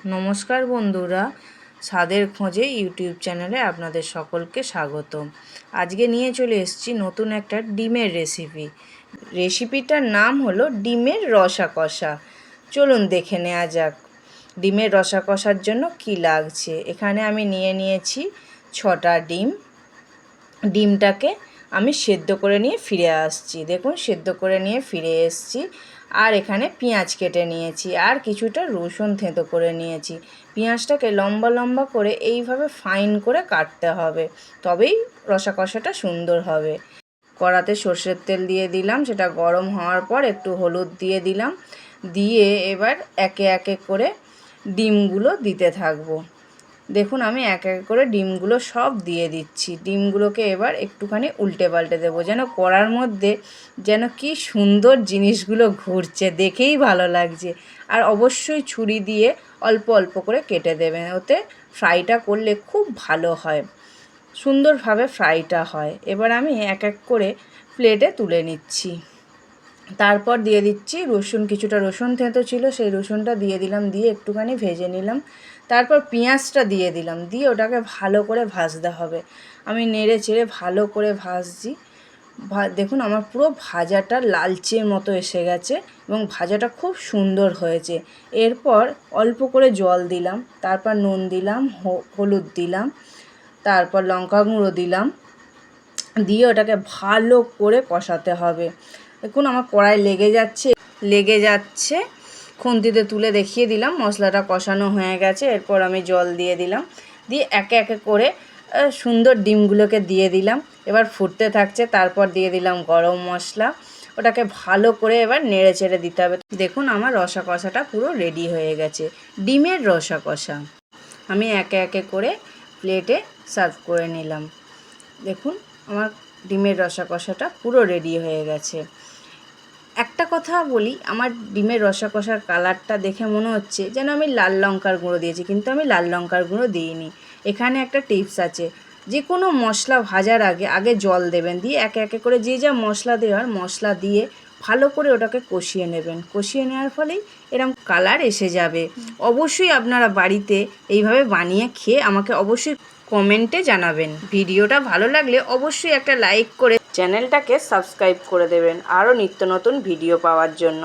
নমস্কার বন্ধুরা, স্বাদের খোঁজে ইউটিউব চ্যানেলে আপনাদের সকলকে স্বাগত আজকে নিয়ে চলে এসেছি নতুন একটা ডিমের রেসিপি রেসিপিটার নাম হলো ডিমের রসা কষা। চলুন দেখে নেওয়া যাক, ডিমের রসা কষার জন্য কি লাগছে। এখানে আমি নিয়ে নিয়েছি ছটা ডিম। ডিমটাকে আমি সেদ্ধ করে নিয়ে ফিরে আসছি। দেখুন, সেদ্ধ করে নিয়ে ফিরে এসছি। আর এখানে পেঁয়াজ কেটে নিয়েছি আর কিছুটা রসুন থেঁতো করে নিয়েছি। পেঁয়াজটাকে লম্বা লম্বা করে এইভাবে ফাইন করে কাটতে হবে। তবেই রসা কষাটা সুন্দর হবে। কড়াতে সর্ষের তেল দিয়ে দিলাম, সেটা গরম হওয়ার পর একটু হলুদ দিয়ে দিলাম। দিয়ে এবার একে একে করে ডিমগুলো দিতে থাকব। দেখুন, আমি এক এক করে ডিমগুলো সব দিয়ে দিচ্ছি। ডিমগুলোকে এবার একটুখানি উল্টে পাল্টে দেবো, যেন কড়ার মধ্যে যেন কি সুন্দর জিনিসগুলো ঘুরছে, দেখেই ভালো লাগছে। আর অবশ্যই ছুরি দিয়ে অল্প অল্প করে কেটে দেবেন, ওতে ফ্রাইটা করলে খুব ভালো হয়। সুন্দরভাবে ফ্রাইটা হয়। এবার আমি এক এক করে প্লেটে তুলে নিচ্ছি। তারপর দিয়ে দিচ্ছি রসুন, কিছুটা রসুন থেঁতো ছিল, সেই রসুনটা দিয়ে দিলাম, দিয়ে একটুখানি ভেজে নিলাম। তারপর পেঁয়াজটা দিয়ে দিলাম। দিয়ে ওটাকে ভালো করে ভাজতে হবে। আমি নেড়ে চেড়ে ভালো করে ভাজছি। দেখুন আমার পুরো ভাজাটা লালচের মতো এসে গেছে এবং ভাজাটা খুব সুন্দর হয়েছে। এরপর অল্প করে জল দিলাম, তারপর নুন দিলাম হলুদ দিলাম, তারপর লঙ্কা গুঁড়ো দিলাম। দিয়ে ওটাকে ভালো করে কষাতে হবে। দেখুন আমার কড়াই লেগে যাচ্ছে লেগে যাচ্ছে। খুন্তিতে তুলে দেখিয়ে দিলাম, মশলাটা কষানো হয়ে গেছে, এরপর আমি জল দিয়ে দিলাম। দিয়ে একে একে করে সুন্দর ডিমগুলোকে দিয়ে দিলাম। এবার ফুটতে থাকছে, তারপর দিয়ে দিলাম গরম মশলা। ওটাকে ভালো করে এবার নেড়ে চেড়ে দিতে হবে। দেখুন, আমার রসা কষাটা পুরো রেডি হয়ে গেছে। ডিমের রসা কষা। আমি একে একে করে প্লেটে সার্ভ করে নিলাম। দেখুন, আমার ডিমের রসা কষাটা পুরো রেডি হয়ে গেছে। একটা কথা বলি, আমার ডিমের রসা কষার কালারটা দেখে মনে হচ্ছে যেন আমি লাল লঙ্কার গুঁড়ো দিয়েছি, কিন্তু আমি লাল লঙ্কার গুঁড়ো দিইনি। এখানে একটা টিপস আছে যে কোনো মশলা ভাজার আগে আগে জল দেবেন, দিয়ে একে একে করে যে যা মশলা দেওয়ার মশলা দিয়ে ভালো করে ওটাকে কষিয়ে নেবেন। কষিয়ে নেওয়ার ফলেই এরম কালার এসে যাবে। অবশ্যই আপনারা বাড়িতে এইভাবে বানিয়ে খেয়ে আমাকে অবশ্যই কমেন্টে জানাবেন। ভিডিওটা ভালো লাগলে অবশ্যই একটা লাইক করে চ্যানেলটাকে সাবস্ক্রাইব করে দেবেন। আরও নিত্য নতুন ভিডিও পাওয়ার জন্য।